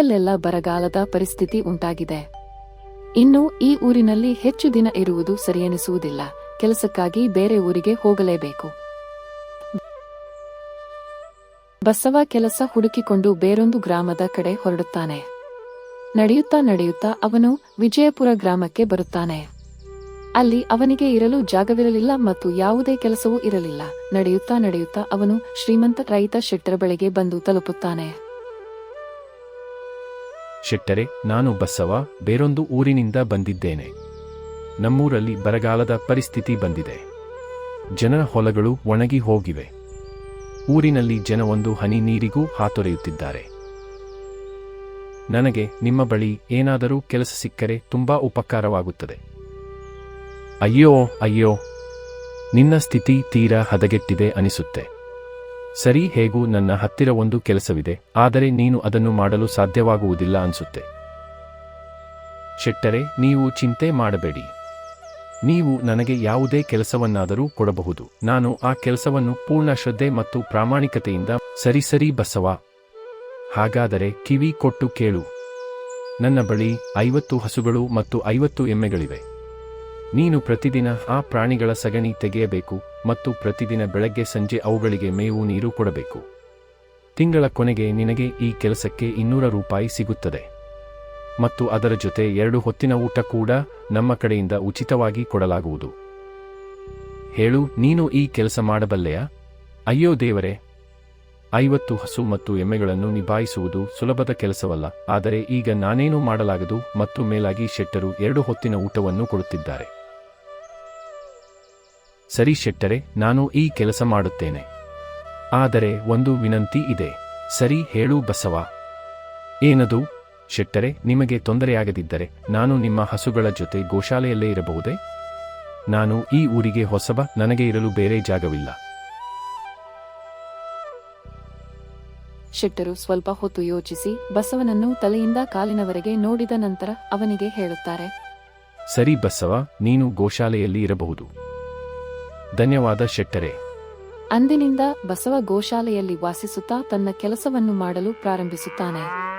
ಹಳ್ಳಿಯಲ್ಲೆಲ್ಲ ಬರಗಾಲದ ಪರಿಸ್ಥಿತಿ ಉಂಟಾಗಿದೆ. ಇನ್ನು ಈ ಊರಿನಲ್ಲಿ ಹೆಚ್ಚು ದಿನ ಇರುವುದು ಸರಿಯೆನಿಸುವುದಿಲ್ಲ. ಕೆಲಸಕ್ಕಾಗಿ ಬೇರೆ ಊರಿಗೆ ಹೋಗಲೇಬೇಕು. ಬಸವ ಕೆಲಸ ಹುಡುಕಿಕೊಂಡು ಬೇರೊಂದು ಗ್ರಾಮದ ಕಡೆ ಹೊರಡುತ್ತಾನೆ. ನಡೆಯುತ್ತಾ ನಡೆಯುತ್ತಾ ಅವನು ವಿಜಯಪುರ ಗ್ರಾಮಕ್ಕೆ ಬರುತ್ತಾನೆ. ಅಲ್ಲಿ ಅವನಿಗೆ ಇರಲು ಜಾಗವಿರಲಿಲ್ಲ ಮತ್ತು ಯಾವುದೇ ಕೆಲಸವೂ ಇರಲಿಲ್ಲ. ನಡೆಯುತ್ತಾ ನಡೆಯುತ್ತಾ ಅವನು ಶ್ರೀಮಂತ ರೈತ ಶೆಟ್ಟರ ಬಳಿಗೆ ಬಂದು ತಲುಪುತ್ತಾನೆ. ಶೆಟ್ಟರೆ, ನಾನು ಬಸವ, ಬೇರೊಂದು ಊರಿನಿಂದ ಬಂದಿದ್ದೇನೆ. ನಮ್ಮೂರಲ್ಲಿ ಬರಗಾಲದ ಪರಿಸ್ಥಿತಿ ಬಂದಿದೆ. ಜನರ ಹೊಲಗಳು ಒಣಗಿ ಹೋಗಿವೆ. ಊರಿನಲ್ಲಿ ಜನ ಒಂದು ಹನಿ ನೀರಿಗೂ ಹಾತೊರೆಯುತ್ತಿದ್ದಾರೆ. ನನಗೆ ನಿಮ್ಮ ಬಳಿ ಏನಾದರೂ ಕೆಲಸ ಸಿಕ್ಕರೆ ತುಂಬಾ ಉಪಕಾರವಾಗುತ್ತದೆ. ಅಯ್ಯೋ ಅಯ್ಯೋ, ನಿನ್ನ ಸ್ಥಿತಿ ತೀರಾ ಹದಗೆಟ್ಟಿದೆ ಅನಿಸುತ್ತೆ. ಸರಿ, ಹೇಗೂ ನನ್ನ ಹತ್ತಿರ ಒಂದು ಕೆಲಸವಿದೆ, ಆದರೆ ನೀನು ಅದನ್ನು ಮಾಡಲು ಸಾಧ್ಯವಾಗುವುದಿಲ್ಲ ಅನ್ಸುತ್ತೆ. ಶೆಟ್ಟರೆ, ನೀವು ಚಿಂತೆ ಮಾಡಬೇಡಿ. ನೀವು ನನಗೆ ಯಾವುದೇ ಕೆಲಸವನ್ನಾದರೂ ಕೊಡಬಹುದು. ನಾನು ಆ ಕೆಲಸವನ್ನು ಪೂರ್ಣ ಶ್ರದ್ಧೆ ಮತ್ತು ಪ್ರಾಮಾಣಿಕತೆಯಿಂದ, ಸರಿ ಸರಿ ಬಸವ. ಹಾಗಾದರೆ ಕಿವಿ ಕೊಟ್ಟು ಕೇಳು. ನನ್ನ ಬಳಿ ಐವತ್ತು ಹಸುಗಳು ಮತ್ತು ಐವತ್ತು ಎಮ್ಮೆಗಳಿವೆ. ನೀನು ಪ್ರತಿದಿನ ಆ ಪ್ರಾಣಿಗಳ ಸಗಣಿ ತೆಗೆಯಬೇಕು ಮತ್ತು ಪ್ರತಿದಿನ ಬೆಳಗ್ಗೆ ಸಂಜೆ ಅವುಗಳಿಗೆ ಮೇವು ನೀರು ಕೊಡಬೇಕು. ತಿಂಗಳ ಕೊನೆಗೆ ನಿನಗೆ ಈ ಕೆಲಸಕ್ಕೆ ಇನ್ನೂರ ರೂಪಾಯಿ ಸಿಗುತ್ತದೆ. ಮತ್ತು ಅದರ ಜೊತೆ ಎರಡು ಹೊತ್ತಿನ ಊಟ ಕೂಡ ನಮ್ಮ ಕಡೆಯಿಂದ ಉಚಿತವಾಗಿ ಕೊಡಲಾಗುವುದು. ಹೇಳು, ನೀನು ಈ ಕೆಲಸ ಮಾಡಬಲ್ಲೆಯಾ? ಅಯ್ಯೋ ದೇವರೇ! ಐವತ್ತು ಹಸು ಮತ್ತು ಎಮ್ಮೆಗಳನ್ನು ನಿಭಾಯಿಸುವುದು ಸುಲಭದ ಕೆಲಸವಲ್ಲ, ಆದರೆ ಈಗ ನಾನೇನೂ ಮಾಡಲಾಗದು ಮತ್ತು ಮೇಲಾಗಿ ಶೆಟ್ಟರು ಎರಡು ಹೊತ್ತಿನ ಊಟವನ್ನು ಕೊಡುತ್ತಿದ್ದಾರೆ. ಸರಿ ಶೆಟ್ಟರೆ ನಾನು ಈ ಕೆಲಸ ಮಾಡುತ್ತೇನೆ. ಆದರೆ ಒಂದು ವಿನಂತಿ ಇದೆ. ಸರಿ ಹೇಳು ಬಸವ. ಏನದು? ಶೆಟ್ಟರೆ ನಿಮಗೆ ತೊಂದರೆಯಾಗದಿದ್ದರೆ ನಾನು ನಿಮ್ಮ ಹಸುಗಳ ಜೊತೆ ಗೋಶಾಲೆಯಲ್ಲೇ ಇರಬಹುದೇ? ನಾನು ಈ ಊರಿಗೆ ಹೊಸಬ ನನಗೆ ಇರಲು ಬೇರೆ ಜಾಗವಿಲ್ಲ. ಶೆಟ್ಟರು ಸ್ವಲ್ಪ ಹೊತ್ತು ಯೋಚಿಸಿ ಬಸವನನ್ನು ತಲೆಯಿಂದ ಕಾಲಿನವರೆಗೆ ನೋಡಿದ ನಂತರ ಅವನಿಗೆ ಹೇಳುತ್ತಾರೆ. ಸರಿ ಬಸವ ನೀನು ಗೋಶಾಲೆಯಲ್ಲಿ ಇರಬಹುದು. ಧನ್ಯವಾದ ಶೆಟ್ಟರೆ. ಅಂದಿನಿಂದ ಬಸವ ಗೋಶಾಲೆಯಲ್ಲಿ ವಾಸಿಸುತ್ತಾ ತನ್ನ ಕೆಲಸವನ್ನು ಮಾಡಲು ಪ್ರಾರಂಭಿಸುತ್ತಾನೆ.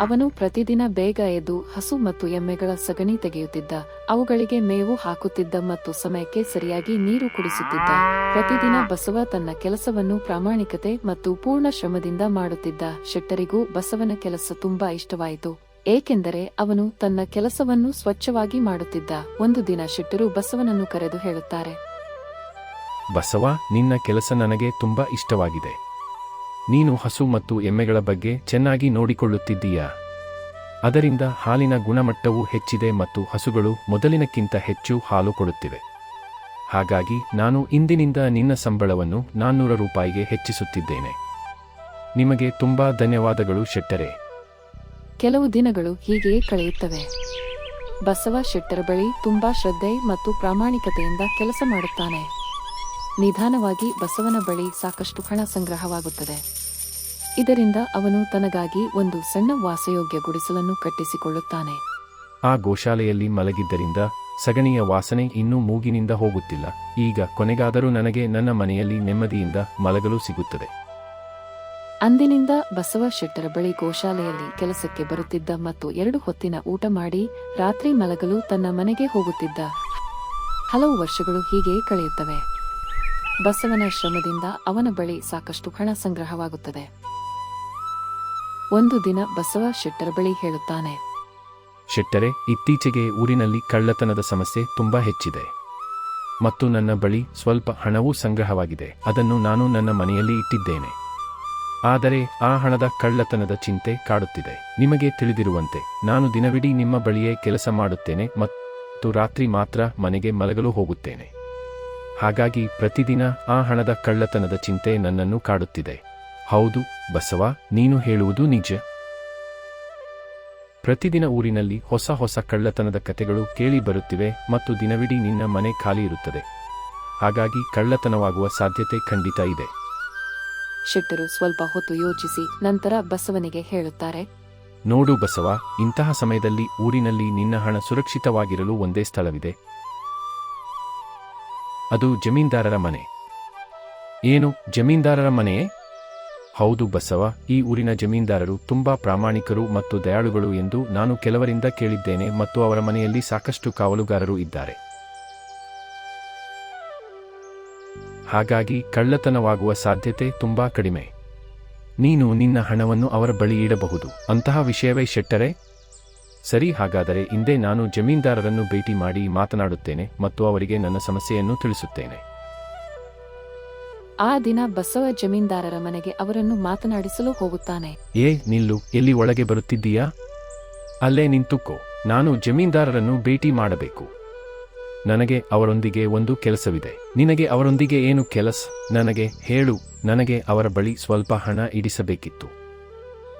ಅವನು ಪ್ರತಿದಿನ ಬೇಗ ಎದ್ದು ಹಸು ಮತ್ತು ಎಮ್ಮೆಗಳ ಸಗಣಿ ತೆಗೆಯುತ್ತಿದ್ದ, ಅವುಗಳಿಗೆ ಮೇವು ಹಾಕುತ್ತಿದ್ದ ಮತ್ತು ಸಮಯಕ್ಕೆ ಸರಿಯಾಗಿ ನೀರು ಕುಡಿಸುತ್ತಿದ್ದ. ಪ್ರತಿದಿನ ಬಸವ ತನ್ನ ಕೆಲಸವನ್ನು ಪ್ರಾಮಾಣಿಕತೆ ಮತ್ತು ಪೂರ್ಣ ಶ್ರಮದಿಂದ ಮಾಡುತ್ತಿದ್ದ. ಶೆಟ್ಟರಿಗೂ ಬಸವನ ಕೆಲಸ ತುಂಬಾ ಇಷ್ಟವಾಯಿತು. ಏಕೆಂದರೆ ಅವನು ತನ್ನ ಕೆಲಸವನ್ನು ಸ್ವಚ್ಛವಾಗಿ ಮಾಡುತ್ತಿದ್ದ. ಒಂದು ದಿನ ಶೆಟ್ಟರು ಬಸವನನ್ನು ಕರೆದು ಹೇಳುತ್ತಾರೆ ಬಸವ, ನಿನ್ನ ಕೆಲಸ ನನಗೆ ತುಂಬ ಇಷ್ಟವಾಗಿದೆ. ನೀನು ಹಸು ಮತ್ತು ಎಮ್ಮೆಗಳ ಬಗ್ಗೆ ಚೆನ್ನಾಗಿ ನೋಡಿಕೊಳ್ಳುತ್ತಿದ್ದೀಯಾ? ಅದರಿಂದ ಹಾಲಿನ ಗುಣಮಟ್ಟವೂ ಹೆಚ್ಚಿದೆ ಮತ್ತು ಹಸುಗಳು ಮೊದಲಿನಕ್ಕಿಂತ ಹೆಚ್ಚು ಹಾಲು ಕೊಡುತ್ತಿವೆ. ಹಾಗಾಗಿ ನಾನು ಇಂದಿನಿಂದ ನಿನ್ನ ಸಂಬಳವನ್ನು ನಾನ್ನೂರ ರೂಪಾಯಿಗೆ ಹೆಚ್ಚಿಸುತ್ತಿದ್ದೇನೆ. ನಿಮಗೆ ತುಂಬಾ ಧನ್ಯವಾದಗಳು ಶೆಟ್ಟರೆ. ಕೆಲವು ದಿನಗಳು ಹೀಗೆಯೇ ಕಳೆಯುತ್ತವೆ. ಬಸವ ಶೆಟ್ಟರ ಬಳಿ ತುಂಬಾ ಶ್ರದ್ಧೆ ಮತ್ತು ಪ್ರಾಮಾಣಿಕತೆಯಿಂದ ಕೆಲಸ ಮಾಡುತ್ತಾನೆ. ನಿಧಾನವಾಗಿ ಬಸವನ ಬಳಿ ಸಾಕಷ್ಟು ಹಣ ಸಂಗ್ರಹವಾಗುತ್ತದೆ. ಇದರಿಂದ ಅವನು ತನಗಾಗಿ ಒಂದು ಸಣ್ಣ ವಾಸಯೋಗ್ಯ ಗುಡಿಸಲನ್ನು ಕಟ್ಟಿಸಿಕೊಳ್ಳುತ್ತಾನೆ. ಆ ಗೋಶಾಲೆಯಲ್ಲಿ ಮಲಗಿದ್ದರಿಂದ ಸಗಣಿಯ ವಾಸನೆ ಇನ್ನೂ ಮೂಗಿನಿಂದ ಹೋಗುತ್ತಿಲ್ಲ. ಈಗ ಕೊನೆಗಾದರೂ ನನಗೆ ನನ್ನ ಮನೆಯಲ್ಲಿ ನೆಮ್ಮದಿಯಿಂದ ಮಲಗಲು ಸಿಗುತ್ತದೆ. ಅಂದಿನಿಂದ ಬಸವ ಶೆಟ್ಟರ ಬಳಿ ಗೋಶಾಲೆಯಲ್ಲಿ ಕೆಲಸಕ್ಕೆ ಬರುತ್ತಿದ್ದ ಮತ್ತು ಎರಡು ಹೊತ್ತಿನ ಊಟ ಮಾಡಿ ರಾತ್ರಿ ಮಲಗಲು ತನ್ನ ಮನೆಗೆ ಹೋಗುತ್ತಿದ್ದ. ಹಲವು ವರ್ಷಗಳು ಹೀಗೆ ಕಳೆಯುತ್ತವೆ. ಬಸವನ ಶ್ರಮದಿಂದ ಅವನ ಬಳಿ ಸಾಕಷ್ಟು ಹಣ ಸಂಗ್ರಹವಾಗುತ್ತದೆ. ಒಂದು ದಿನ ಬಸವ ಶೆಟ್ಟರ ಬಳಿ ಹೇಳುತ್ತಾನೆ. ಶೆಟ್ಟರೆ, ಇತ್ತೀಚೆಗೆ ಊರಿನಲ್ಲಿ ಕಳ್ಳತನದ ಸಮಸ್ಯೆ ತುಂಬಾ ಹೆಚ್ಚಿದೆ. ಮತ್ತು ನನ್ನ ಬಳಿ ಸ್ವಲ್ಪ ಹಣವೂ ಸಂಗ್ರಹವಾಗಿದೆ. ಅದನ್ನು ನಾನು ನನ್ನ ಮನೆಯಲ್ಲಿ ಇಟ್ಟಿದ್ದೇನೆ. ಆದರೆ ಆ ಹಣದ ಕಳ್ಳತನದ ಚಿಂತೆ ಕಾಡುತ್ತಿದೆ. ನಿಮಗೆ ತಿಳಿದಿರುವಂತೆ, ನಾನು ದಿನವಿಡೀ ನಿಮ್ಮ ಬಳಿಯೇ ಕೆಲಸ ಮಾಡುತ್ತೇನೆ ಮತ್ತು ರಾತ್ರಿ ಮಾತ್ರ ಮನೆಗೆ ಮಲಗಲು ಹೋಗುತ್ತೇನೆ. ಹಾಗಾಗಿ ಪ್ರತಿದಿನ ಆ ಹಣದ ಕಳ್ಳತನದ ಚಿಂತೆ ನನ್ನನ್ನು ಕಾಡುತ್ತಿದೆ. ಹೌದು ಬಸವ ನೀನು ಹೇಳುವುದು ನಿಜ. ಪ್ರತಿದಿನ ಊರಿನಲ್ಲಿ ಹೊಸ ಹೊಸ ಕಳ್ಳತನದ ಕತೆಗಳು ಕೇಳಿ ಬರುತ್ತಿವೆ ಮತ್ತು ದಿನವಿಡೀ ನಿನ್ನ ಮನೆ ಖಾಲಿ ಇರುತ್ತದೆ. ಹಾಗಾಗಿ ಕಳ್ಳತನವಾಗುವ ಸಾಧ್ಯತೆ ಖಂಡಿತ ಇದೆ. ಶೆಟ್ಟರು ಸ್ವಲ್ಪ ಹೊತ್ತು ಯೋಚಿಸಿ ನಂತರ ಬಸವನಿಗೆ ಹೇಳುತ್ತಾರೆ ನೋಡು ಬಸವ ಇಂತಹ ಸಮಯದಲ್ಲಿ ಊರಿನಲ್ಲಿ ನಿನ್ನ ಹಣ ಸುರಕ್ಷಿತವಾಗಿರಲು ಒಂದೇ ಸ್ಥಳವಿದೆ. ಅದು ಜಮೀನ್ದಾರರ ಮನೆ. ಏನು ಜಮೀನ್ದಾರರ ಮನೆಯೇ? ಹೌದು ಬಸವ, ಈ ಊರಿನ ಜಮೀನ್ದಾರರು ತುಂಬಾ ಪ್ರಾಮಾಣಿಕರು ಮತ್ತು ದಯಾಳುಗಳು ಎಂದು ನಾನು ಕೆಲವರಿಂದ ಕೇಳಿದ್ದೇನೆ ಮತ್ತು ಅವರ ಮನೆಯಲ್ಲಿ ಸಾಕಷ್ಟು ಕಾವಲುಗಾರರು ಇದ್ದಾರೆ. ಹಾಗಾಗಿ ಕಳ್ಳತನವಾಗುವ ಸಾಧ್ಯತೆ ತುಂಬಾ ಕಡಿಮೆ. ನೀನು ನಿನ್ನ ಹಣವನ್ನು ಅವರ ಬಳಿ ಇಡಬಹುದು. ಅಂತಹ ವಿಷಯವೇ ಶೆಟ್ಟರೆ? ಸರಿ ಹಾಗಾದರೆ ಇಂದೇ ನಾನು ಜಮೀನ್ದಾರರನ್ನು ಭೇಟಿ ಮಾಡಿ ಮಾತನಾಡುತ್ತೇನೆ ಮತ್ತು ಅವರಿಗೆ ನನ್ನ ಸಮಸ್ಯೆಯನ್ನು ತಿಳಿಸುತ್ತೇನೆ. ಆ ದಿನ ಬಸವ ಜಮೀನ್ದಾರರ ಮನೆಗೆ ಅವರನ್ನು ಮಾತನಾಡಿಸಲು ಹೋಗುತ್ತಾನೆ. ಏ ನಿಲ್ಲು ಎಲ್ಲಿ ಒಳಗೆ ಬರುತ್ತಿದ್ದೀಯಾ? ಅಲ್ಲೇ ನಿಂತುಕೋ ನಾನು ಜಮೀನ್ದಾರರನ್ನು ಭೇಟಿ ಮಾಡಬೇಕು. ನನಗೆ ಅವರೊಂದಿಗೆ ಒಂದು ಕೆಲಸವಿದೆ. ನಿನಗೆ ಅವರೊಂದಿಗೆ ಏನು ಕೆಲಸ? ನನಗೆ ಹೇಳು ನನಗೆ ಅವರ ಬಳಿ ಸ್ವಲ್ಪ ಹಣ ಇಡಿಸಬೇಕಿತ್ತು.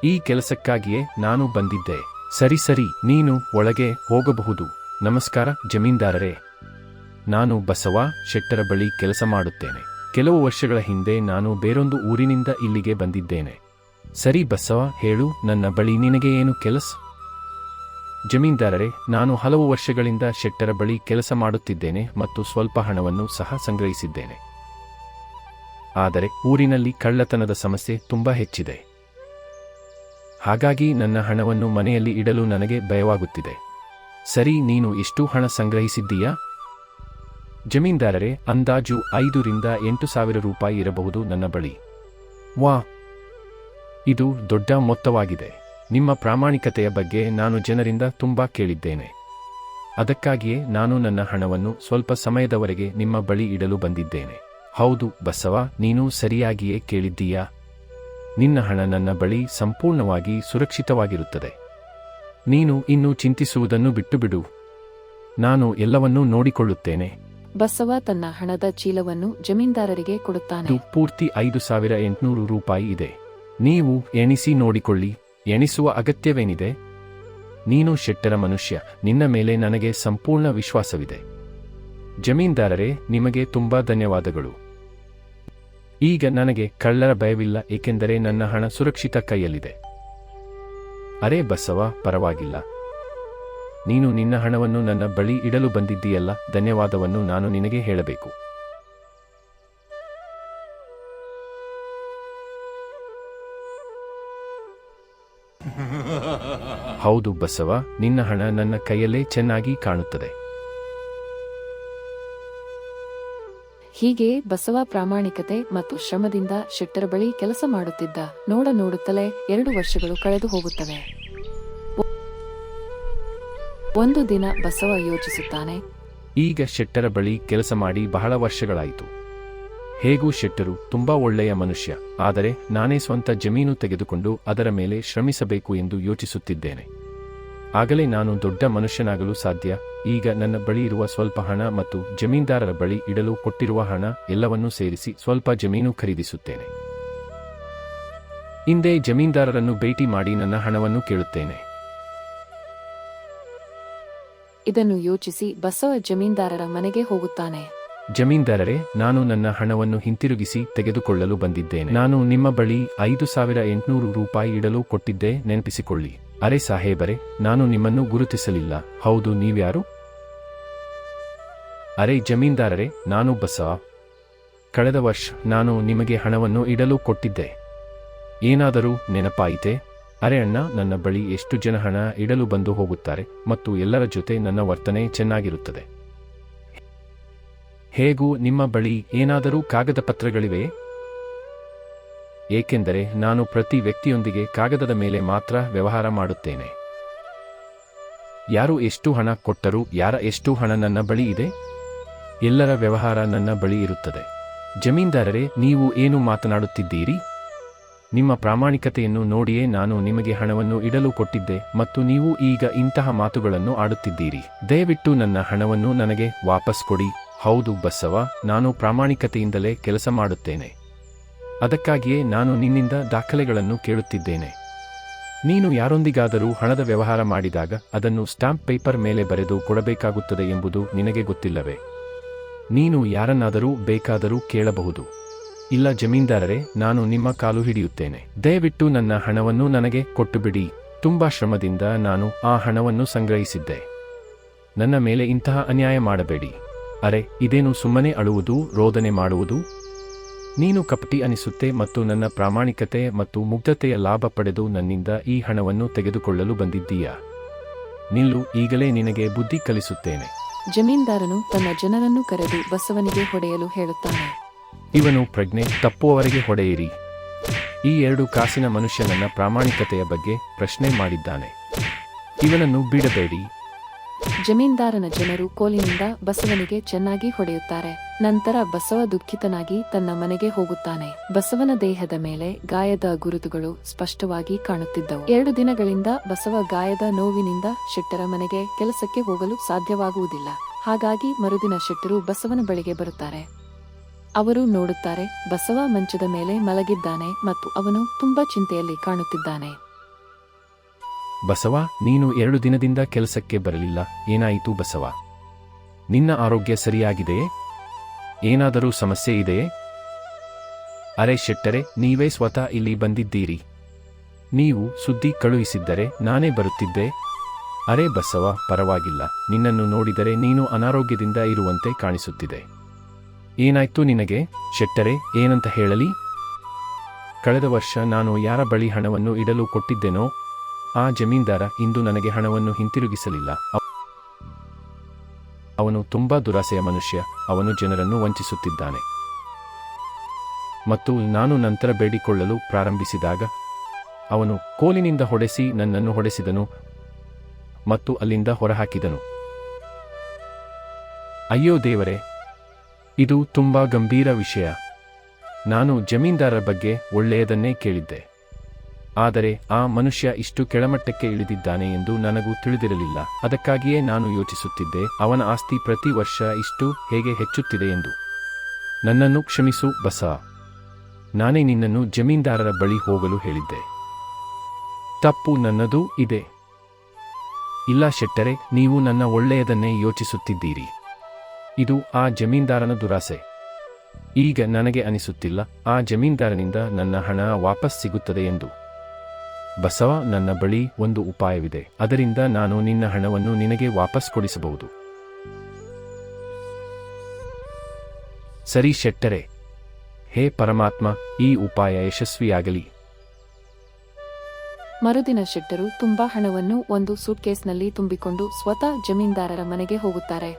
ಈ ಕೆಲಸಕ್ಕಾಗಿಯೇ ನಾನು ಬಂದಿದ್ದೆ. ಸರಿ ಸರಿ, ನೀನು ಒಳಗೆ ಹೋಗಬಹುದು. ನಮಸ್ಕಾರ ಜಮೀನ್ದಾರರೇ. ನಾನು ಬಸವ ಶೆಟ್ಟರ ಬಳಿ ಕೆಲಸ ಮಾಡುತ್ತೇನೆ. ಕೆಲವು ವರ್ಷಗಳ ಹಿಂದೆ ನಾನು ಬೇರೊಂದು ಊರಿನಿಂದ ಇಲ್ಲಿಗೆ ಬಂದಿದ್ದೇನೆ. ಸರಿ ಬಸವ, ಹೇಳು, ನನ್ನ ಬಳಿ ನಿನಗೆ ಏನು ಕೆಲಸ? ಜಮೀನ್ದಾರರೇ, ನಾನು ಹಲವು ವರ್ಷಗಳಿಂದ ಶೆಟ್ಟರ ಬಳಿ ಕೆಲಸ ಮಾಡುತ್ತಿದ್ದೇನೆ ಮತ್ತು ಸ್ವಲ್ಪ ಹಣವನ್ನು ಸಹ ಸಂಗ್ರಹಿಸಿದ್ದೇನೆ. ಆದರೆ ಊರಿನಲ್ಲಿ ಕಳ್ಳತನದ ಸಮಸ್ಯೆ ತುಂಬಾ ಹೆಚ್ಚಿದೆ. ಹಾಗಾಗಿ ನನ್ನ ಹಣವನ್ನು ಮನೆಯಲ್ಲಿ ಇಡಲು ನನಗೆ ಭಯವಾಗುತ್ತಿದೆ. ಸರಿ, ನೀನು ಎಷ್ಟು ಹಣ ಸಂಗ್ರಹಿಸಿದ್ದೀಯಾ? ಜಮೀನ್ದಾರರೇ, ಅಂದಾಜು ಐದರಿಂದ ಎಂಟು ಸಾವಿರ ರೂಪಾಯಿ ಇರಬಹುದು ನನ್ನ ಬಳಿ. ವಾ ಇದು ದೊಡ್ಡ ಮೊತ್ತವಾಗಿದೆ. ನಿಮ್ಮ ಪ್ರಾಮಾಣಿಕತೆಯ ಬಗ್ಗೆ ನಾನು ಜನರಿಂದ ತುಂಬಾ ಕೇಳಿದ್ದೇನೆ. ಅದಕ್ಕಾಗಿಯೇ ನಾನು ನನ್ನ ಹಣವನ್ನು ಸ್ವಲ್ಪ ಸಮಯದವರೆಗೆ ನಿಮ್ಮ ಬಳಿ ಇಡಲು ಬಂದಿದ್ದೇನೆ. ಹೌದು ಬಸವ, ನೀನು ಸರಿಯಾಗಿಯೇ ಕೇಳಿದ್ದೀಯಾ? ನಿನ್ನ ಹಣ ನನ್ನ ಬಳಿ ಸಂಪೂರ್ಣವಾಗಿ ಸುರಕ್ಷಿತವಾಗಿರುತ್ತದೆ. ನೀನು ಇನ್ನೂ ಚಿಂತಿಸುವುದನ್ನು ಬಿಟ್ಟುಬಿಡು. ನಾನು ಎಲ್ಲವನ್ನೂ ನೋಡಿಕೊಳ್ಳುತ್ತೇನೆ. ಬಸವ ತನ್ನ ಹಣದ ಚೀಲವನ್ನು ಜಮೀನ್ದಾರರಿಗೆ ಕೊಡುತ್ತಾನೆ. ಪೂರ್ತಿ ಐದು ಸಾವಿರ ಎಂಟುನೂರು ರೂಪಾಯಿ ಇದೆ. ನೀವು ಎಣಿಸಿ ನೋಡಿಕೊಳ್ಳಿ. ಎಣಿಸುವ ಅಗತ್ಯವೇನಿದೆ? ನೀನು ಶೆಟ್ಟರ ಮನುಷ್ಯ. ನಿನ್ನ ಮೇಲೆ ನನಗೆ ಸಂಪೂರ್ಣ ವಿಶ್ವಾಸವಿದೆ. ಜಮೀನ್ದಾರರೇ ನಿಮಗೆ ತುಂಬಾ ಧನ್ಯವಾದಗಳು. ಈಗ ನನಗೆ ಕಳ್ಳರ ಭಯವಿಲ್ಲ ಏಕೆಂದರೆ ನನ್ನ ಹಣ ಸುರಕ್ಷಿತ ಕೈಯಲ್ಲಿದೆ. ಅರೇ ಬಸವ ಪರವಾಗಿಲ್ಲ. ನೀನು ನಿನ್ನ ಹಣವನ್ನು ನನ್ನ ಬಳಿ ಇಡಲು ಬಂದಿದ್ದೀಯಲ್ಲ ಧನ್ಯವಾದವನ್ನು ನಾನು ನಿನಗೆ ಹೇಳಬೇಕು. ಹೌದು ಬಸವ ನಿನ್ನ ಹಣ ನನ್ನ ಕೈಯಲ್ಲೇ ಚೆನ್ನಾಗಿ ಕಾಣುತ್ತದೆ. ಹೀಗೆ ಬಸವ ಪ್ರಾಮಾಣಿಕತೆ ಮತ್ತು ಶ್ರಮದಿಂದ ಶೆಟ್ಟರ ಬಳಿ ಕೆಲಸ ಮಾಡುತ್ತಿದ್ದ ನೋಡ ನೋಡುತ್ತಲೇ ಎರಡು ವರ್ಷಗಳು ಕಳೆದು ಹೋಗುತ್ತವೆ. ಒಂದು ದಿನ ಬಸವ ಯೋಚಿಸುತ್ತಾನೆ, ಈಗ ಶೆಟ್ಟರ ಬಳಿ ಕೆಲಸ ಮಾಡಿ ಬಹಳ ವರ್ಷಗಳಾಯಿತು. ಹೇಗೂ ಶೆಟ್ಟರು ತುಂಬಾ ಒಳ್ಳೆಯ ಮನುಷ್ಯ, ಆದರೆ ನಾನೇ ಸ್ವಂತ ಜಮೀನು ತೆಗೆದುಕೊಂಡು ಅದರ ಮೇಲೆ ಶ್ರಮಿಸಬೇಕು ಎಂದು ಯೋಚಿಸುತ್ತಿದ್ದೇನೆ. ಆಗಲೇ ನಾನು ದೊಡ್ಡ ಮನುಷ್ಯನಾಗಲು ಸಾಧ್ಯ. ಈಗ ನನ್ನ ಬಳಿ ಇರುವ ಸ್ವಲ್ಪ ಹಣ ಮತ್ತು ಜಮೀನ್ದಾರರ ಬಳಿ ಇಡಲು ಕೊಟ್ಟಿರುವ ಹಣ ಎಲ್ಲವನ್ನೂ ಸೇರಿಸಿ ಸ್ವಲ್ಪ ಜಮೀನು ಖರೀದಿಸುತ್ತೇನೆ. ಹಿಂದೆ ಜಮೀನ್ದಾರರನ್ನು ಭೇಟಿ ಮಾಡಿ ನನ್ನ ಹಣವನ್ನು ಕೇಳುತ್ತೇನೆ. ಇದನ್ನು ಯೋಚಿಸಿ ಬಸವ ಜಮೀನ್ದಾರರ ಮನೆಗೆ ಹೋಗುತ್ತಾನೆ. ಜಮೀನ್ದಾರರೇ ನಾನು ನನ್ನ ಹಣವನ್ನು ಹಿಂತಿರುಗಿಸಿ ತೆಗೆದುಕೊಳ್ಳಲು ಬಂದಿದ್ದೇನೆ. ನಾನು ನಿಮ್ಮ ಬಳಿ ಐದು ಸಾವಿರ ಎಂಟುನೂರು ರೂಪಾಯಿ ಇಡಲು ಕೊಟ್ಟಿದ್ದೆ ನೆನಪಿಸಿಕೊಳ್ಳಿ. ಅರೆ ಸಾಹೇಬರೇ, ನಾನು ನಿಮ್ಮನ್ನು ಗುರುತಿಸಲಿಲ್ಲ. ಹೌದು, ನೀವ್ಯಾರು? ಅರೆ ಜಮೀನ್ದಾರರೇ ನಾನು ಬಸ ಕಳೆದ ವರ್ಷ ನಾನು ನಿಮಗೆ ಹಣವನ್ನು ಇಡಲು ಕೊಟ್ಟಿದ್ದೆ. ಏನಾದರೂ ನೆನಪಾಯಿತೆ? ಅರೆ ಅಣ್ಣ, ನನ್ನ ಬಳಿ ಎಷ್ಟು ಜನ ಹಣ ಇಡಲು ಬಂದು ಹೋಗುತ್ತಾರೆ ಮತ್ತು ಎಲ್ಲರ ಜೊತೆ ನನ್ನ ವರ್ತನೆ ಚೆನ್ನಾಗಿರುತ್ತದೆ. ಹೇಗೂ, ನಿಮ್ಮ ಬಳಿ ಏನಾದರೂ ಕಾಗದ ಪತ್ರಗಳಿವೆ ಏಕೆಂದರೆ ನಾನು ಪ್ರತಿ ವ್ಯಕ್ತಿಯೊಂದಿಗೆ ಕಾಗದದ ಮೇಲೆ ಮಾತ್ರ ವ್ಯವಹಾರ ಮಾಡುತ್ತೇನೆ. ಯಾರು ಎಷ್ಟು ಹಣ ಕೊಟ್ಟರೂ ಯಾರ ಎಷ್ಟು ಹಣ ನನ್ನ ಬಳಿ ಇದೆ? ಎಲ್ಲರ ವ್ಯವಹಾರ ನನ್ನ ಬಳಿ ಇರುತ್ತದೆ. ಜಮೀನ್ದಾರರೇ, ನೀವು ಏನು ಮಾತನಾಡುತ್ತಿದ್ದೀರಿ? ನಿಮ್ಮ ಪ್ರಾಮಾಣಿಕತೆಯನ್ನು ನೋಡಿಯೇ ನಾನು ನಿಮಗೆ ಹಣವನ್ನು ಇಡಲು ಕೊಟ್ಟಿದ್ದೆ ಮತ್ತು ನೀವು ಈಗ ಇಂತಹ ಮಾತುಗಳನ್ನು ಆಡುತ್ತಿದ್ದೀರಿ. ದಯವಿಟ್ಟು ನನ್ನ ಹಣವನ್ನು ನನಗೆ ವಾಪಸ್ ಕೊಡಿ. ಹೌದು ಬಸವ, ನಾನು ಪ್ರಾಮಾಣಿಕತೆಯಿಂದಲೇ ಕೆಲಸ ಮಾಡುತ್ತೇನೆ. ಅದಕ್ಕಾಗಿಯೇ ನಾನು ನಿನ್ನಿಂದ ದಾಖಲೆಗಳನ್ನು ಕೇಳುತ್ತಿದ್ದೇನೆ. ನೀನು ಯಾರೊಂದಿಗಾದರೂ ಹಣದ ವ್ಯವಹಾರ ಮಾಡಿದಾಗ ಅದನ್ನು ಸ್ಟಾಂಪ್ ಪೇಪರ್ ಮೇಲೆ ಬರೆದು ಕೊಡಬೇಕಾಗುತ್ತದೆ ಎಂಬುದು ನಿನಗೆ ಗೊತ್ತಿಲ್ಲವೇ? ನೀನು ಯಾರನ್ನಾದರೂ ಬೇಕಾದರೂ ಕೇಳಬಹುದು. ಇಲ್ಲ ಜಮೀನ್ದಾರರೇ, ನಾನು ನಿಮ್ಮ ಕಾಲು ಹಿಡಿಯುತ್ತೇನೆ. ದಯವಿಟ್ಟು ನನ್ನ ಹಣವನ್ನು ನನಗೆ ಕೊಟ್ಟುಬಿಡಿ. ತುಂಬಾ ಶ್ರಮದಿಂದ ನಾನು ಆ ಹಣವನ್ನು ಸಂಗ್ರಹಿಸಿದ್ದೆ. ನನ್ನ ಮೇಲೆ ಇಂತಹ ಅನ್ಯಾಯ ಮಾಡಬೇಡಿ. ಅರೆ, ಇದೇನು ಸುಮ್ಮನೆ ಅಳುವುದು, ರೋದನೆ ಮಾಡುವುದು? ನೀನು ಕಪಟಿ ಅನಿಸುತ್ತೆ ಮತ್ತು ನನ್ನ ಪ್ರಾಮಾಣಿಕತೆ ಮತ್ತು ಮುಗ್ಧತೆಯ ಲಾಭ ಪಡೆದು ನನ್ನಿಂದ ಈ ಹಣವನ್ನು ತೆಗೆದುಕೊಳ್ಳಲು ಬಂದಿದ್ದೀಯಾ. ನಿಲ್ಲು ಈಗಲೇ ನಿನಗೆ ಬುದ್ಧಿ ಕಲಿಸುತ್ತೇನೆ. ಜಮೀನ್ದಾರನು ತನ್ನ ಜನರನ್ನು ಕರೆದು ಬಸವನಿಗೆ ಹೊಡೆಯಲು ಹೇಳುತ್ತಾನೆ. ಇವನು ಪ್ರಜ್ಞೆ ತಪ್ಪುವವರೆಗೆ ಹೊಡೆಯಿರಿ. ಈ ಎರಡು ಕಾಸಿನ ಮನುಷ್ಯನನ್ನ ಪ್ರಾಮಾಣಿಕತೆಯ ಬಗ್ಗೆ ಪ್ರಶ್ನೆ ಮಾಡಿದ್ದಾನೆ. ಇವನನ್ನು ಬಿಡಬೇಡಿ. ಜಮೀನ್ದಾರನ ಜನರು ಕೋಲಿನಿಂದ ಬಸವನಿಗೆ ಚೆನ್ನಾಗಿ ಹೊಡೆಯುತ್ತಾರೆ. ನಂತರ ಬಸವ ದುಃಖಿತನಾಗಿ ತನ್ನ ಮನೆಗೆ ಹೋಗುತ್ತಾನೆ. ಬಸವನ ದೇಹದ ಮೇಲೆ ಗಾಯದ ಗುರುತುಗಳು ಸ್ಪಷ್ಟವಾಗಿ ಕಾಣುತ್ತಿದ್ದವು. ಎರಡು ದಿನಗಳಿಂದ ಬಸವ ಗಾಯದ ನೋವಿನಿಂದ ಶೆಟ್ಟರ ಮನೆಗೆ ಕೆಲಸಕ್ಕೆ ಹೋಗಲು ಸಾಧ್ಯವಾಗುವುದಿಲ್ಲ. ಹಾಗಾಗಿ ಮರುದಿನ ಶೆಟ್ಟರು ಬಸವನ ಬಳಿಗೆ ಬರುತ್ತಾರೆ. ಅವರು ನೋಡುತ್ತಾರೆ, ಬಸವ ಮಂಚದ ಮೇಲೆ ಮಲಗಿದ್ದಾನೆ ಮತ್ತು ಅವನು ತುಂಬಾ ಚಿಂತೆಯಲ್ಲಿ ಕಾಣುತ್ತಿದ್ದಾನೆ. ಬಸವ, ನೀನು ಎರಡು ದಿನದಿಂದ ಕೆಲಸಕ್ಕೆ ಬರಲಿಲ್ಲ. ಏನಾಯಿತು ಬಸವ? ನಿನ್ನ ಆರೋಗ್ಯ ಸರಿಯಾಗಿದೆಯೇ? ಏನಾದರೂ ಸಮಸ್ಯೆ ಇದೆಯೇ? ಅರೆ ಶೆಟ್ಟರೆ, ನೀವೇ ಸ್ವತಃ ಇಲ್ಲಿ ಬಂದಿದ್ದೀರಿ. ನೀವು ಸುದ್ದಿ ಕಳುಹಿಸಿದ್ದರೆ ನಾನೇ ಬರುತ್ತಿದ್ದೆ. ಅರೆ ಬಸವ, ಪರವಾಗಿಲ್ಲ. ನಿನ್ನನ್ನು ನೋಡಿದರೆ ನೀನು ಅನಾರೋಗ್ಯದಿಂದ ಇರುವಂತೆ ಕಾಣಿಸುತ್ತಿದೆ. ಏನಾಯ್ತು ನಿನಗೆ? ಶೆಟ್ಟರೆ, ಏನಂತ ಹೇಳಲಿ? ಕಳೆದ ವರ್ಷ ನಾನು ಯಾರ ಬಳಿ ಹಣವನ್ನು ಇಡಲು ಕೊಟ್ಟಿದ್ದೆನೋ? ಆ ಜಮೀನ್ದಾರ ಇಂದು ನನಗೆ ಹಣವನ್ನು ಹಿಂತಿರುಗಿಸಲಿಲ್ಲ. ಅವ- ಅವನು ತುಂಬಾ ದುರಾಸೆಯ ಮನುಷ್ಯ, ಅವನು ಜನರನ್ನು ವಂಚಿಸುತ್ತಿದ್ದಾನೆ. ಮತ್ತು ನಾನು ನಂತರ ಬೇಡಿಕೊಳ್ಳಲು ಪ್ರಾರಂಭಿಸಿದಾಗ, ಅವನು ಕೋಲಿನಿಂದ ಹೊಡೆಸಿ ನನ್ನನ್ನು ಹೊಡೆಸಿದನು ಮತ್ತು ಅಲ್ಲಿಂದ ಹೊರಹಾಕಿದನು. ಅಯ್ಯೋ ದೇವರೇ, ಇದು ತುಂಬಾ ಗಂಭೀರ ವಿಷಯ. ನಾನು ಜಮೀನ್ದಾರರ ಬಗ್ಗೆ ಒಳ್ಳೆಯದನ್ನೇ ಕೇಳಿದ್ದೆ. ಆದರೆ ಆ ಮನುಷ್ಯ ಇಷ್ಟು ಕೆಳಮಟ್ಟಕ್ಕೆ ಇಳಿದಿದ್ದಾನೆ ಎಂದು ನನಗೂ ತಿಳಿದಿರಲಿಲ್ಲ. ಅದಕ್ಕಾಗಿಯೇ ನಾನು ಯೋಚಿಸುತ್ತಿದ್ದೆ, ಅವನ ಆಸ್ತಿ ಪ್ರತಿ ವರ್ಷ ಇಷ್ಟು ಹೇಗೆ ಹೆಚ್ಚುತ್ತಿದೆ ಎಂದು. ನನ್ನನ್ನು ಕ್ಷಮಿಸು, ಬಸ. ನಾನೇ ನಿನ್ನನ್ನು ಜಮೀನ್ದಾರರ ಬಳಿ ಹೋಗಲು ಹೇಳಿದ್ದೆ. ತಪ್ಪು ನನ್ನದೂ ಇದೆ. ಇಲ್ಲ ಶೆಟ್ಟರೆ, ನೀವು ನನ್ನ ಒಳ್ಳೆಯದನ್ನೇ ಯೋಚಿಸುತ್ತಿದ್ದೀರಿ. ಇದು ಆ ಜಮೀನ್ದಾರನ ದುರಾಸೆ. ಈಗ ನನಗೆ ಅನಿಸುತ್ತಿಲ್ಲ, ಆ ಜಮೀನ್ದಾರನಿಂದ ನನ್ನ ಹಣ ವಾಪಸ್ ಸಿಗುತ್ತದೆ ಎಂದು. ಬಸವ ನನ್ನ ಬಳಿ ಒಂದು ಉಪಾಯವಿದೆ. ಅದರಿಂದ ನಾನು ನಿನ್ನ ಹಣವನ್ನು ನಿನಗೆ ವಾಪಸ್ ಕೊಡಿಸಬಹುದು. ಸರಿ ಶೆಟ್ಟರೆ ಹೇ ಪರಮಾತ್ಮ ಈ ಉಪಾಯ ಯಶಸ್ವಿಯಾಗಲಿ. ಮರುದಿನ ಶೆಟ್ಟರು ತುಂಬಾ ಹಣವನ್ನು ಒಂದು ಸೂಟ್ಕೇಸ್ನಲ್ಲಿ ತುಂಬಿಕೊಂಡು ಸ್ವತಃ ಜಮೀನ್ದಾರರ ಮನೆಗೆ ಹೋಗುತ್ತಾರೆ.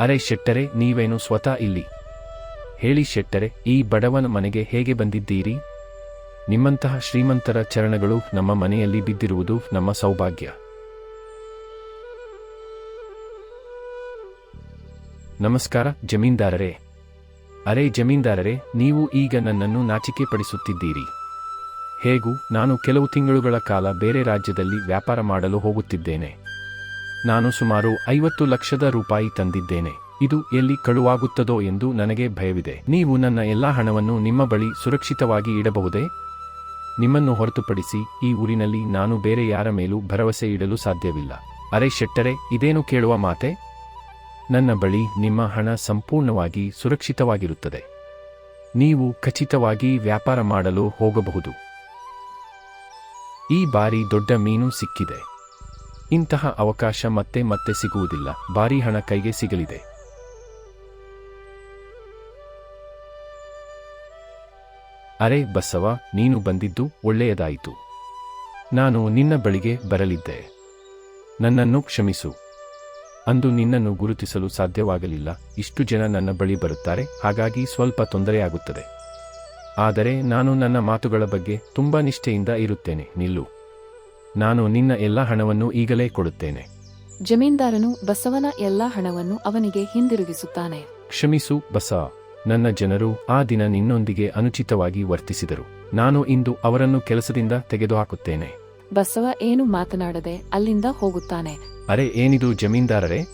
ಅರೆ ಶೆಟ್ಟರೆ ನೀವೇನು ಸ್ವತಃ ಇಲ್ಲಿ? ಹೇಳಿ ಶೆಟ್ಟರೆ ಈ ಬಡವನ ಮನೆಗೆ ಹೇಗೆ ಬಂದಿದ್ದೀರಿ? ನಿಮ್ಮಂತಹ ಶ್ರೀಮಂತರ ಚರಣಗಳು ನಮ್ಮ ಮನೆಯಲ್ಲಿ ಬಿದ್ದಿರುವುದು ನಮ್ಮ ಸೌಭಾಗ್ಯ. ನಮಸ್ಕಾರ ಜಮೀನ್ದಾರರೇ. ಅರೆ ಜಮೀನ್ದಾರರೇ, ನೀವು ಈಗ ನನ್ನನ್ನು ನಾಚಿಕೆ ಪಡಿಸುತ್ತಿದ್ದೀರಿ ಹೇಗೂ, ನಾನು ಕೆಲವು ತಿಂಗಳುಗಳ ಕಾಲ ಬೇರೆ ರಾಜ್ಯದಲ್ಲಿ ವ್ಯಾಪಾರ ಮಾಡಲು ಹೋಗುತ್ತಿದ್ದೇನೆ. ನಾನು ಸುಮಾರು ಐವತ್ತು ಲಕ್ಷದ ರೂಪಾಯಿ ತಂದಿದ್ದೇನೆ. ಇದು ಎಲ್ಲಿ ಕಳುವಾಗುತ್ತದೋ ಎಂದು ನನಗೆ ಭಯವಿದೆ. ನೀವು ನನ್ನ ಎಲ್ಲಾ ಹಣವನ್ನು ನಿಮ್ಮ ಬಳಿ ಸುರಕ್ಷಿತವಾಗಿ ಇಡಬಹುದೇ? ನಿಮ್ಮನ್ನು ಹೊರತುಪಡಿಸಿ ಈ ಊರಿನಲ್ಲಿ ನಾನು ಬೇರೆ ಯಾರ ಮೇಲೂ ಭರವಸೆ ಇಡಲು ಸಾಧ್ಯವಿಲ್ಲ. ಅರೆ ಶೆಟ್ಟರೆ, ಇದೇನು ಕೇಳುವ ಮಾತೆ? ನನ್ನ ಬಳಿ ನಿಮ್ಮ ಹಣ ಸಂಪೂರ್ಣವಾಗಿ ಸುರಕ್ಷಿತವಾಗಿರುತ್ತದೆ. ನೀವು ಖಚಿತವಾಗಿ ವ್ಯಾಪಾರ ಮಾಡಲು ಹೋಗಬಹುದು. ಈ ಬಾರಿ ದೊಡ್ಡ ಮೀನು ಸಿಕ್ಕಿದೆ. ಇಂತಹ ಅವಕಾಶ ಮತ್ತೆ ಮತ್ತೆ ಸಿಗುವುದಿಲ್ಲ. ಭಾರಿ ಹಣ ಕೈಗೆ ಸಿಗಲಿದೆ. ಅರೆ ಬಸವ ನೀನು ಬಂದಿದ್ದು ಒಳ್ಳೆಯದಾಯಿತು. ನಾನು ನಿನ್ನ ಬಳಿಗೆ ಬರಲಿದ್ದೆ. ನನ್ನನ್ನು ಕ್ಷಮಿಸು. ಅಂದು ನಿನ್ನನ್ನು ಗುರುತಿಸಲು ಸಾಧ್ಯವಾಗಲಿಲ್ಲ. ಇಷ್ಟು ಜನ ನನ್ನ ಬಳಿ ಬರುತ್ತಾರೆ ಹಾಗಾಗಿ ಸ್ವಲ್ಪ ತೊಂದರೆಯಾಗುತ್ತದೆ. ಆದರೆ ನಾನು ನನ್ನ ಮಾತುಗಳ ಬಗ್ಗೆ ತುಂಬ ನಿಷ್ಠೆಯಿಂದ ಇರುತ್ತೇನೆ ನಿಲ್ಲು. ನಾನು ನಿನ್ನ ಎಲ್ಲ ಹಣವನ್ನು ಈಗಲೇ ಕೊಡುತ್ತೇನೆ. ಜಮೀನ್ದಾರನು ಬಸವನ ಎಲ್ಲ ಹಣವನ್ನು ಅವನಿಗೆ ಹಿಂದಿರುಗಿಸುತ್ತಾನೆ. ಕ್ಷಮಿಸು ಬಸ ನನ್ನ ಜನರು ಆ ದಿನ ನಿನ್ನೊಂದಿಗೆ ಅನುಚಿತವಾಗಿ ವರ್ತಿಸಿದರು. ನಾನು ಇಂದು ಅವರನ್ನು ಕೆಲಸದಿಂದ ತೆಗೆದುಹಾಕುತ್ತೇನೆ. ಬಸವ ಏನು ಮಾತನಾಡದೆ ಅಲ್ಲಿಂದ ಹೋಗುತ್ತಾನೆ. ಅರೆ ಏನಿದು ಜಮೀನ್ದಾರರೇ?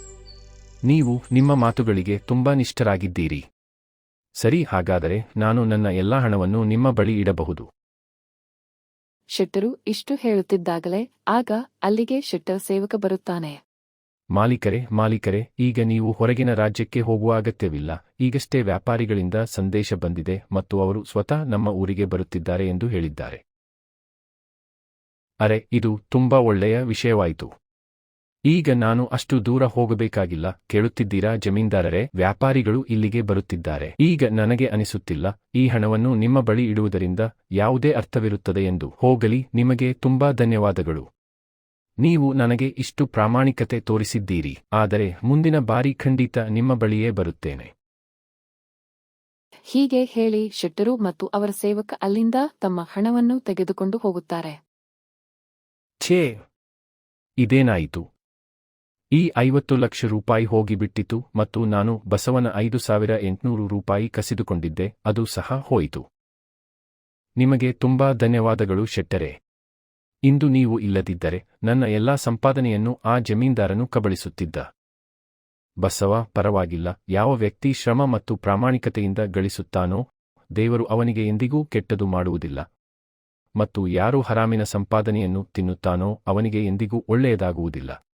ನೀವು ನಿಮ್ಮ ಮಾತುಗಳಿಗೆ ತುಂಬಾ ನಿಷ್ಠರಾಗಿದ್ದೀರಿ. ಸರಿ ಹಾಗಾದರೆ ನಾನು ನನ್ನ ಎಲ್ಲಾ ಹಣವನ್ನು ನಿಮ್ಮ ಬಳಿ ಇಡಬಹುದು. ಶೆಟ್ಟರು ಇಷ್ಟು ಹೇಳುತ್ತಿದ್ದಾಗಲೇ ಆಗ ಅಲ್ಲಿಗೆ ಶೆಟ್ಟರ್ ಸೇವಕ ಬರುತ್ತಾನೆ. ಮಾಲೀಕರೇ ಮಾಲೀಕರೇ, ಈಗ ನೀವು ಹೊರಗಿನ ರಾಜ್ಯಕ್ಕೆ ಹೋಗುವ ಅಗತ್ಯವಿಲ್ಲ. ಈಗಷ್ಟೇ ವ್ಯಾಪಾರಿಗಳಿಂದ ಸಂದೇಶ ಬಂದಿದೆ ಮತ್ತು ಅವರು ಸ್ವತಃ ನಮ್ಮ ಊರಿಗೆ ಬರುತ್ತಿದ್ದಾರೆ ಎಂದು ಹೇಳಿದ್ದಾರೆ. ಅರೆ, ಇದು ತುಂಬಾ ಒಳ್ಳೆಯ ವಿಷಯವಾಯಿತು. ಈಗ ನಾನು ಅಷ್ಟು ದೂರ ಹೋಗಬೇಕಾಗಿಲ್ಲ. ಕೇಳುತ್ತಿದ್ದೀರಾ ಜಮೀನ್ದಾರರೇ? ವ್ಯಾಪಾರಿಗಳು ಇಲ್ಲಿಗೆ ಬರುತ್ತಿದ್ದಾರೆ. ಈಗ ನನಗೆ ಅನಿಸುತ್ತಿಲ್ಲ. ಈ ಹಣವನ್ನು ನಿಮ್ಮ ಬಳಿ ಇಡುವುದರಿಂದ ಯಾವುದೇ ಅರ್ಥವಿರುತ್ತದೆ ಎಂದು. ಹೋಗಲಿ, ನಿಮಗೆ ತುಂಬಾ ಧನ್ಯವಾದಗಳು. ನೀವು ನನಗೆ ಇಷ್ಟು ಪ್ರಾಮಾಣಿಕತೆ ತೋರಿಸಿದ್ದೀರಿ ಆದರೆ ಮುಂದಿನ ಬಾರಿ ಖಂಡಿತ ನಿಮ್ಮ ಬಳಿಯೇ ಬರುತ್ತೇನೆ. ಹೀಗೆ ಹೇಳಿ ಶೆಟ್ಟರು ಮತ್ತು ಅವರ ಸೇವಕ ಅಲ್ಲಿಂದ ತಮ್ಮ ಹಣವನ್ನು ತೆಗೆದುಕೊಂಡು ಹೋಗುತ್ತಾರೆ. ಛೇ! ಇದೇನಾಯಿತು? ಈ ಐವತ್ತು ಲಕ್ಷ ರೂಪಾಯಿ ಹೋಗಿಬಿಟ್ಟಿತು ಮತ್ತು ನಾನು ಬಸವನ ಐದು ಸಾವಿರ ಎಂಟುನೂರು ರೂಪಾಯಿ ಕಸಿದುಕೊಂಡಿದ್ದೆ ಅದು ಸಹ ಹೋಯಿತು. ನಿಮಗೆ ತುಂಬಾ ಧನ್ಯವಾದಗಳು ಶೆಟ್ಟರೆ. ಇಂದು ನೀವು ಇಲ್ಲದಿದ್ದರೆ ನನ್ನ ಎಲ್ಲಾ ಸಂಪಾದನೆಯನ್ನು ಆ ಜಮೀನ್ದಾರನು ಕಬಳಿಸುತ್ತಿದ್ದ. ಬಸವ, ಪರವಾಗಿಲ್ಲ, ಯಾವ ವ್ಯಕ್ತಿ ಶ್ರಮ ಮತ್ತು ಪ್ರಾಮಾಣಿಕತೆಯಿಂದ ಗಳಿಸುತ್ತಾನೋ, ದೇವರು ಅವನಿಗೆ ಎಂದಿಗೂ ಕೆಟ್ಟದು ಮಾಡುವುದಿಲ್ಲ. ಮತ್ತು ಯಾರು ಹರಾಮಿನ ಸಂಪಾದನೆಯನ್ನು ತಿನ್ನುತ್ತಾನೋ, ಅವನಿಗೆ ಎಂದಿಗೂ ಒಳ್ಳೆಯದಾಗುವುದಿಲ್ಲ.